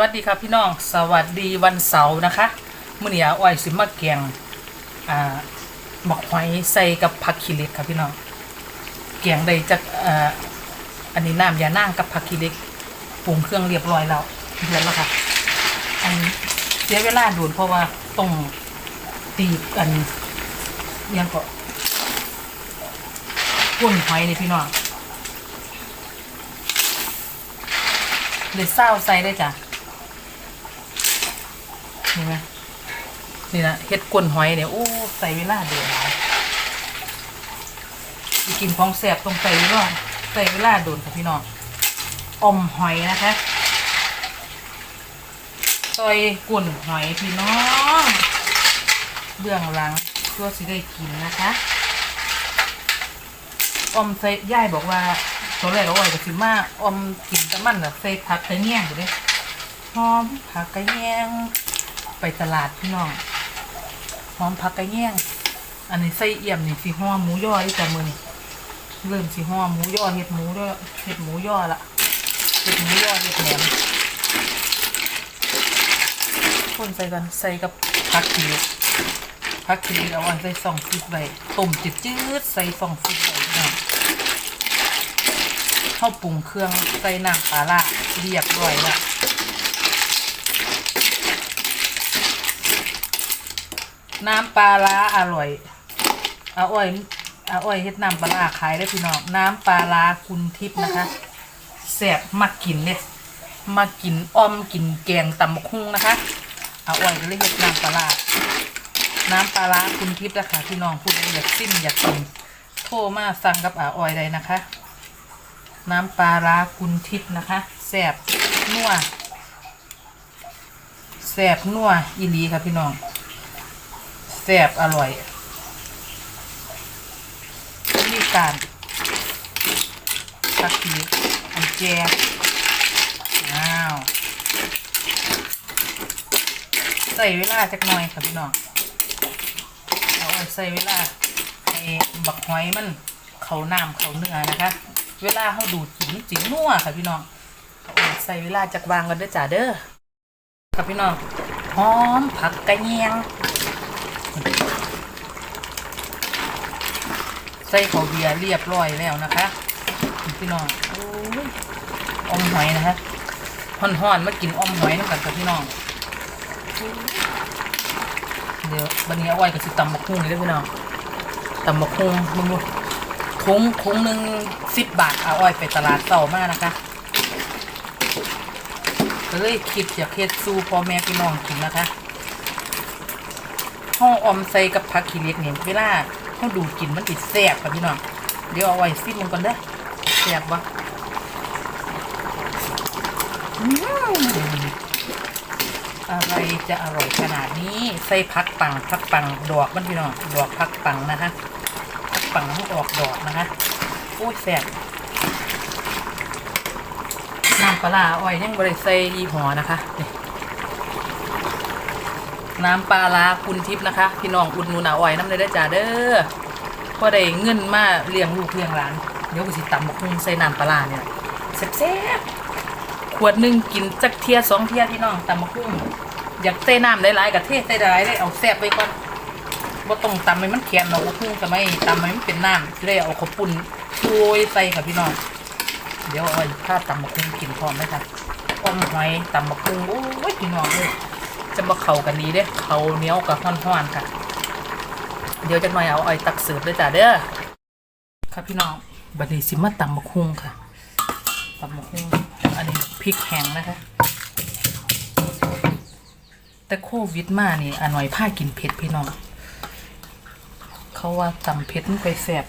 วัสดีครับพี่น้องสวัสดีวันเสาร์นะคะมื้อนี้อาอ้อยสิมาแกงอ่าหมกหอยใส่กับผักขี้เหล็กครับพี่น้องแกงได้จากอ่าอันนี้น้ำยานางกับผักขี้เหล็กปรุงเครื่องเรียบร้อยแล้วเดือนแล้วค่ะอันเสียเวลาโดนเพราะว่าต้องตีกันยังก็ก้นหอยนี่พี่น้องเลยเศร้าใส่ได้จ้ะ นี่ไหมนี่นะเฮ็ดกวนหอยเนี่ยโอ้ใส่เวลาเดือดหลายสิกินของแสบต้องใส่เวลาใส่เวลาโดนค่ะพี่น้องอมหอยนะคะซอยกวนหอยพี่น้องเบื้องหลังเพื่อสิได้กินนะคะอมใส่ย่ายบอกว่าตัวแรกเราไว้ก็สิมาออมกินตะมันน่ะใส่ผักกระแยงอยู่เด้หอมผักกระแยง ไปตลาดพี่น้องหอมผักกระแยงอันนี้ใส่เอี่ยมนี่สิห่อหมูย่อที่จะมือนี่เริ่มสิห่อหมูย่อเห็ดหมูย่อเห็ดหมูย่อละเห็ดหมูย่อเห็ดแหนมคนใส่กันใส่กับผักขีดผักขีดเอาไว้ใส่สองฟิตไว้ต้มจืดๆใส่สองฟิตไว้พี่น้องเข้าปรุงเครื่องใส่น้ำปลาล่าเรียบร้อยละ น้ำปลาล่าอร่อยอาอ้อยอาอ้อยเฮ็ดน้ำปลาล่าขายได้พี่น้องน้ำปลาล่าคุณทิพย์นะคะแซ่บมากินเนี่ยมากินอ้อมกินแกงตำบักหุ่งนะคะอาอ้อยก็เลยเฮ็ดน้ำปลาล่าน้ำปลาล่าคุณทิพย์นะคะพี่น้องพูดอยากซิมอยากกินโทรมาสั่งกับอาอ้อยได้นะคะ น้ำปลาร้าคุณทิพย์นะคะแสบนัวแสบนัวอีหลีค่ะพี่น้อง แสบอร่อยวิธีการสักทีอันแจอ้าวใส่เวลาจักหน่อยค่ะพี่น้องเอาใส่เวลาให้บักหอยมันเขาน้ำเขาเนื้อนะคะ เวลาเขาดูดกินจิ๋นัวค่ะพี่น้องเอาใส่เวลาจากวางกันด้อจ้าเด้อค่ะพี่น้องหอมผักกระเนียง ใส่ข้าวเบียร์เรียบร้อยแล้วนะคะ พี่น้องอ้อมหอยนะคะห่อนๆมากินอมหอยน้ำกันค่ะพี่น้อง เดี๋ยววันนี้เอาไว้กับสิตำบักหุ่งเลยเด้อพี่น้องตำบักหุ่งมึงดูถุงถุงหนึ่งสิบบาทเอาอ้อยไปตลาดเต่ามากนะคะเลยคิดอยากเฮ็ดสู้พ่อแม่พี่น้องกินนะคะ ห้องอมใส่กับผักขี้เหล็กเนี่ยเวลาเขาดูกินมันติดแซ่บค่ะพี่น้องเดี๋ยวเอาไว้ซิมมันก่อนเด้อแซ่บปะอะไรจะอร่อยขนาดนี้ใส่ผักปังผักปังดอกมันพี่น้องดอกผักปังนะคะฝั่งน้ำออกดอกนะคะโอ้ยแสบน้ำปลาร้าอ้อยยังบริใส่ยี่ห้อนะคะนี่ น้ำปลาร้าคุณทิพย์นะคะ พี่น้องอุดหนุนอาอ้อยน้ำเลยได้จ้าเด้อพอได้เงินมาเลี้ยงลูกเลี้ยงหลานเดี๋ยวกูสิตำบักหุ่งใส่น้ำปลาร้าเนี่ยแซ่บๆขวดหนึ่งกินจักเทียสองเทียพี่น้องตำบักหุ่งอยากใส่น้ำหลายๆกับเทใส่หลายได้เอาแซ่บไปก่อนว่าต้องตำให้มันแข็งเราก็พุ่งจะไม่ตำให้มันเป็นน้ำจะได้เอาขาวปุ้นช่วยใส่ค่ะพี่น้องเดี๋ยวเอาไว้ถ้าตำบักหุ่งกินพร้อมไหมคะอ้อมหอยตำบักหุ่งโอ้ยพี่น้องเลย จะมาเข้ากันดีเด้เขาเนียวกับห้อนๆค่ะ เดี๋ยวจะหน่อยเอาไอ้ตักเสิร์ฟเลยจ้ะเด้อค่ะพี่น้องบัดนี้สิมาตำบักหุ่งค่ะตำบักหุ่งอันนี้พริกแห้งนะคะ แต่โควิดมานี่อันหน่อยผ้ากินเผ็ดพี่น้องเขาว่าตำเผ็ดมันไปแสบ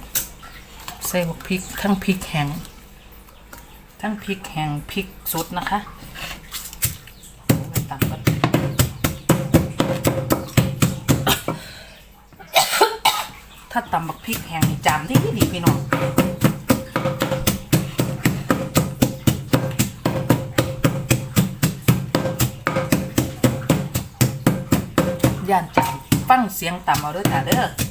ใส่บพริกทั้งพริกแห้งทั้งพริกแห้งพริกสดนะคะ ถ้าตำบักพริกแห้งนี่จามที่ดีพี่น้องย่านจามฟังเสียงตำเอาเด้อจ้าเด้อ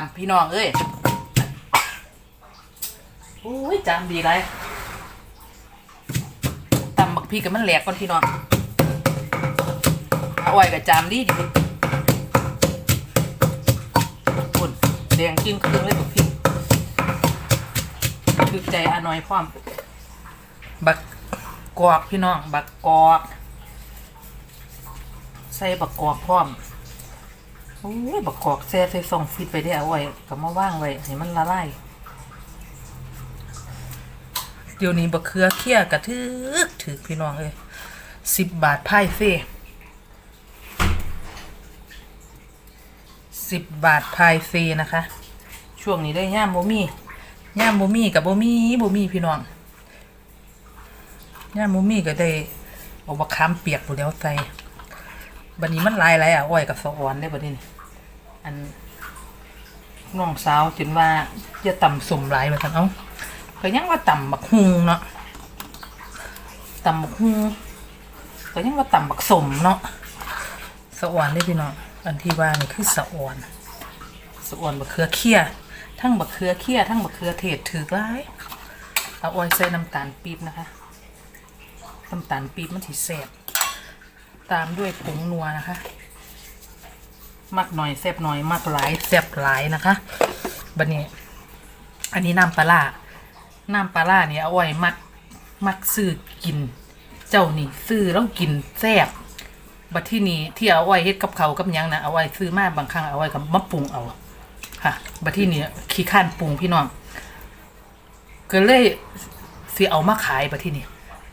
ามพี่น้องเอ้ยโอ้ยจามดีไรตำบักพี่กับมันแหลกก่อนพี่น้องอาไว้กับจามดีดิปุ่นแดงจิ้งครึ่งเลยบักพี่ถือใจอาน้อยพร้อม บักกอกพี่น้อง บักกอก ใส่บักกอกพร้อม โอ้ยบักกอกแซ่ใส่ซองฟิตไปได้เอาไว้ก็มาว่างไว้ให้มันละลายเดี๋ยวนี้บักเขือเคี่ยกระทึกถือพี่น้องเลยสิบบาทไพ่เฟ่สิบบาทพายเฟนะคะ ช่วงนี้ได้ย่ามโบมี่ย่ามโบมี่กับโบมี่โบมี่พี่น้องย่ามโบมี่ก็ได้เอาบักขามเปียกหมดแล้วใส่ บันนี้มันลายหลายอะอ้อยกับสะออนได้บัดนี้นี่อันน้องสาวจนว่าจะต่ำสมหลายแบบนั้นเอ้าก็ยังว่าต่ำบักฮุงเนาะต่ำบักฮุงก็ยังว่าต่ำบักสมเนาะสะออนได้พี่น้องอันที่ว่านี่คือสะออนสะอวนบักเขือเคี่ยทั้งบักเขือเคี่ยทั้งบักเขือเทศถือร้ายเอาอ้อยใส่น้ำตาลปี๊บนะคะน้ำตาลปี๊บมันถิแซ่บ ตามด้วยผงนัวนะคะ มักหน่อยแซ่บหน่อยมักหลายแซ่บหลายนะคะบันนี้ อันนี้น้ำปลาร้าน้ำปลาร้าเนี่ยเอาไว้มักมักซื้อกิน เจ้านี่ซื้อแล้วกินแซ่บบัดที่นี้ที่เอาไว้เฮ็ดกับเขากับยังนะเอาไว้ซื้อมาบางครั้งเอาไว้กับมะปรุงเอาค่ะบัดที่นี้ขี้ข้านปรุงพี่น้องก็เลยสิเอามาขายบัดที่นี้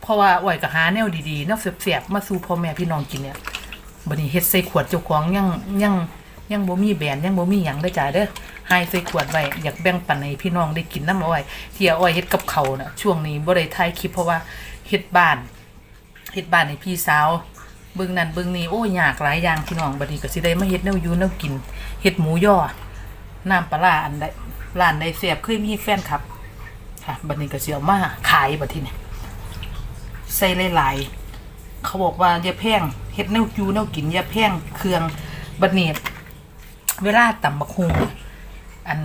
เพราะว่าไว้ก็หาแนวดีๆแนวแซ่บๆมาสู่พ่อแม่พี่น้องกินเนี่ยบัดนี้เฮ็ดใส่ขวดเจ้าของยังยังยังบ่มีแบรนด์ยังบ่มีหยังได้จ้ายเด้อให้ใส่ขวดไว้อยากแบ่งปันให้พี่น้องได้กินน้ำเอาไว้ที่อาไว้เฮ็ดกับเขาวน่ะช่วงนี้บ่ได้ถ่ายคลิปเพราะว่าเฮ็ดบ้านเฮ็ดบ้านให้พี่สาวเบิ่งนั่นเบิ่งนี่โอ้ยากหลายอย่างพี่น้องบัดนี้ก็สิได้มาเฮ็ดแนวอยู่แนวกินเฮ็ดหมูย่อน้ำปลาอันใดร้านใดแซ่บเคยมีแฟนครับค่ะบัดนี้ก็สิเอามาขายบัดทีนี้ ใส่หลายๆ เขาบอกว่าอย่าแพงเฮ็ดแนวอยู่แนวกินอย่าแพงเครื่องบัดนี้เวลาตำบักฮุงอัน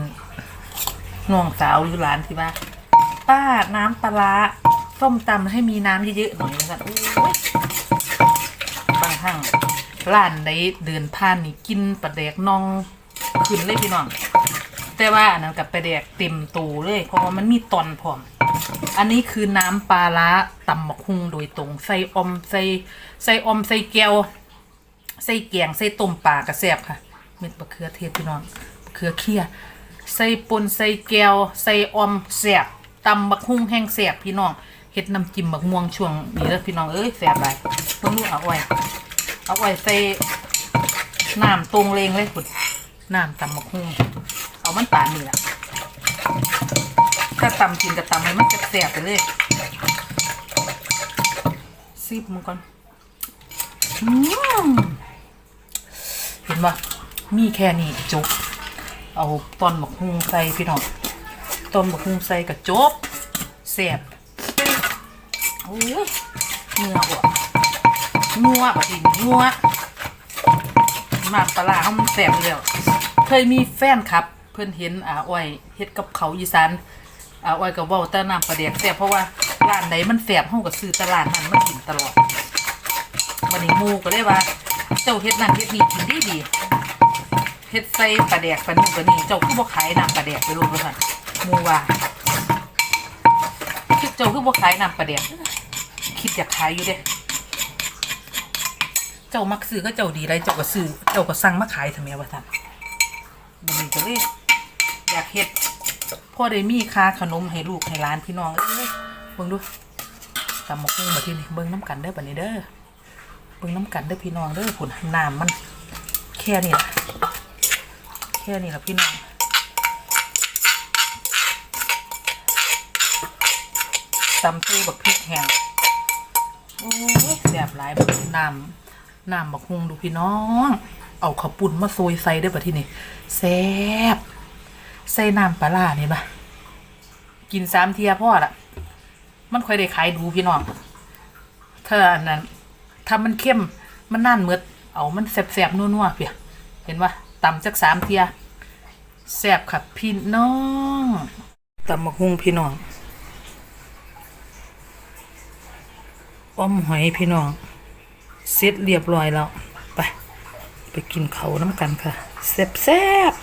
น้องสาวหรือหลานที่ว่า ป้าน้ำปลาร้าส้มตำให้มีน้ำเยอะๆหน่อยนะครับโอ้ยบางครั้งร้านใดเดินผ่านนี่กินปลาแดกนองขึ้นเลยพี่น้องแต่ว่าอันนั้นกับปลาแดกเต็มตูเลย เพราะว่ามันมีตอนพร้อม อันนี้คือน้ำปลาร้าตำบักฮุงโดยตรงใส่อมใส่ใส่อมใส่แก้วใส่แกงใส่ต้มปลากระแซบค่ะ เม็ดบะเขือเทศพี่น้องบะเขือเคี่ยใส่ปนใส่แก้วใส่อมแสบตำบักฮุ่งแห้งแสบพี่น้องเฮ็ดน้ำจิ้มบักม่วงช่วงนี้แล้วพี่น้องเอ้ยแสบหลายเพิ่งรู้เอาไว้เอาไว้ใส่น้ำตรงเลงเลยคุณน้ำตำบักฮุ่งเอามันปานี่แหละ ถ้าตำกินกับตำให้มันแสบไปเลยซีบมันก่อนเห็นปะมีแค่นี้จบ เอาตอนหมกฮุงใส่พี่น้องตอนหมกฮุงใส่กับจบแซ่บโอ้ยเนื้ออะนัวปะทีนี้นัวมาปลาร้าเขามันแซ่บเลยเคยมีแฟนครับ เพื่อนเห็นอาอ้อยเฮ็ดกับเขาอีสาน เอาอ้กับว่าแต่น้ำปลาแดกแซ่บเพราะว่าร้านใดมันแซ่บเฮาก็ซื้อตลาดนั้นมากินตลอดวันนี้มูก็เลยว่า เจ้าเฮ็ดนั่นเฮ็ดนี่กินดีดีเฮ็ดใส่ปลาแดกปลานุ่งปลานี่เจ้าคือบ่ขายน้ำปลาแดกไปรู้บ่ซั่นมูว่าคิดเจ้าคือบ่ขายน้ำปลาแดกคิดอยากขายอยู่เด้เจ้ามักซื้อก็เจ้าดีไรเจ้าก็ซื้อเจ้าก็สั่งมาขายทำไมวะท่านวันนี้ก็เลยอยากเฮ็ด พ่อได้มีค่าขนมให้ลูกให้หลานพี่น้องเอ้ยเบิ่งดูตำหมะกุ้งมาที่นี่เบิ่งน้ำกันเด้อบัดนี้เด้อเบิ่งน้ำกันเด้อพี่น้องเด้อผุนน้ำมัน แค่นี้ละแค่นี้ละพี่น้องตำตู้บักพริกแห้งโอ้ยแสบหลายบักน้ำน้ำบักฮุงดูพี่น้อง เอาข้าวปุ้นมาโซยใส่ได้ปะที่นี่แซ่บ ใส่น้ำปลาล่านี่ยปะกินสามเทียพ่อละมันค่อยได้ขายดูพี่น้องถ้าอันนั้นถ้ามันเข้มมันน่านเมือดเอามันแสบๆนัวๆเพียเห็นปะต่ำจากสามเทียแสบค่ะพี่น้องตำมะฮุงพี่น้องอ้อมหอยพี่น้องเสร็จเรียบร้อยแล้ว ไป ไปกินเขาน้ำกันค่ะแสบแซ่บ